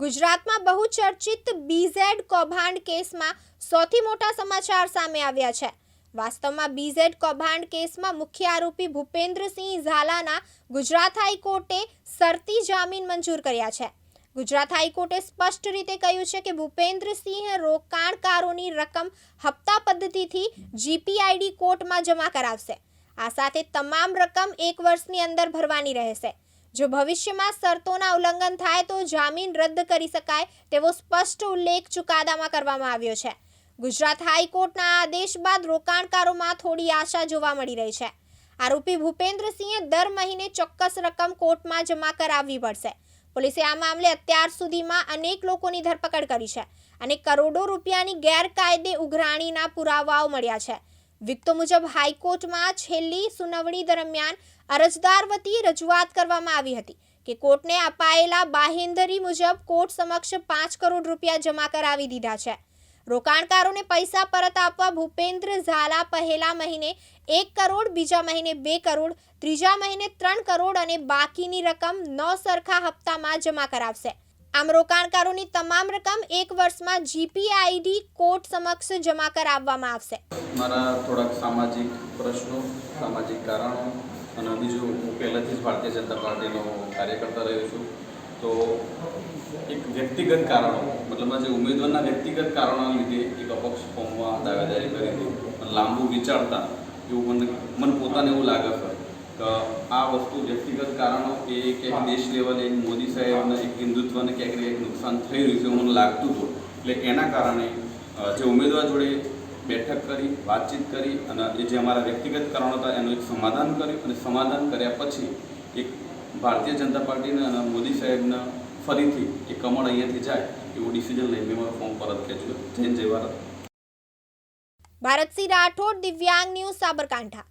ગુજરાતમાં બહુચર્ચિત બીઝેડ કૌભાંડ કેસમાં સૌથી મોટા સમાચાર સામે આવ્યા છે. વાસ્તવમાં બીઝેડ કૌભાંડ કેસમાં મુખ્ય આરોપી ભૂપેન્દ્રસિંહ ઝાલાના ગુજરાત હાઈકોર્ટે શરતી જામીન મંજૂર કર્યા છે. ગુજરાત હાઈકોર્ટે સ્પષ્ટ રીતે કહ્યું છે કે ભૂપેન્દ્રસિંહ રોકાણકારોની રકમ હપ્તા પદ્ધતિથી જીપીઆઈડી કોર્ટમાં જમા કરાવશે. આ સાથે તમામ રકમ એક વર્ષની અંદર ભરવાની રહેશે. જો ભવિષ્યમાં શરતોના ઉલ્લંઘન થાય તો જામીન રદ કરી શકાય તેવો સ્પષ્ટ ઉલ્લેખ ચુકાદામાં કરવામાં આવ્યો છે. ગુજરાત હાઈકોર્ટના આદેશ બાદ રોકાણકારોમાં થોડી આશા જોવા મળી રહી છે. આરોપી ભૂપેન્દ્રસિંહે દર મહિને ચોક્કસ રકમ કોર્ટમાં જમા કરાવવી પડશે. પોલીસે આ મામલે અત્યાર સુધીમાં અનેક લોકોની ધરપકડ કરી છે અને કરોડો રૂપિયાની ગેરકાયદે ઉઘરાણીના પુરાવાઓ મળ્યા છે. વિગતો મુજબ હાઈકોર્ટમાં છેલ્લી સુનાવણી દરમિયાન અરજદાર વતી રજૂઆત કરવામાં આવી હતી કે કોર્ટને અપાયેલા બાહેંધરી મુજબ કોર્ટ સમક્ષ પાંચ કરોડ રૂપિયા જમા કરાવી દીધા છે. રોકાણકારોને પૈસા પરત આપવા ભૂપેન્દ્ર ઝાલા પહેલા મહિને એક કરોડ, બીજા મહિને બે કરોડ, ત્રીજા મહિને ત્રણ કરોડ અને બાકીની રકમ નવ સરખા હપ્તામાં જમા કરાવશે. આમ રોકાણકારોની તમામ રકમ એક વર્ષમાં જીપીઆઈડી કોર્ટ સમક્ષ જમા કરાવવામાં આવશે. મારા થોડાક સામાજિક પ્રશ્નો, સામાજિક કારણો અને બીજું, હું પહેલાંથી જ ભારતીય જનતા પાર્ટીનો કાર્યકર્તા રહ્યો છું. તો એક વ્યક્તિગત કારણો, મતલબ જે ઉમેદવારના વ્યક્તિગત કારણોના લીધે એક અપક્ષ ફોર્મમાં દાવેદારી કરી હતી. લાંબુ વિચારતા, એવું મને મને પોતાને એવું લાગે કે આ વસ્તુ વ્યક્તિગત કારણો એ ક્યાંક દેશ લેવલે મોદી સાહેબના એક હિન્દુત્વને ક્યાંક ને નુકસાન થઈ રહ્યું છે મને લાગતું હતું. એટલે એના કારણે જે ઉમેદવાર જોડે બેઠક કરી વાતચીત કરી અને એ જે અમારા વ્યક્તિગત કારણો હતા એનું એક સમાધાન કર્યું અને સમાધાન કર્યા પછી એક ભારતીય જનતા પાર્ટીને અને મોદી સાહેબના ફરીથી એ કમળ અહીંયાથી જાય એવું ડિસિઝન લઈને મેં મારું ફોર્મ પરત ખેંચ્યું જૈન જય ભારત. ભારતસિંહ રાઠોડ દિવ્યાંગ ન્યૂઝ સાબરકાંઠા.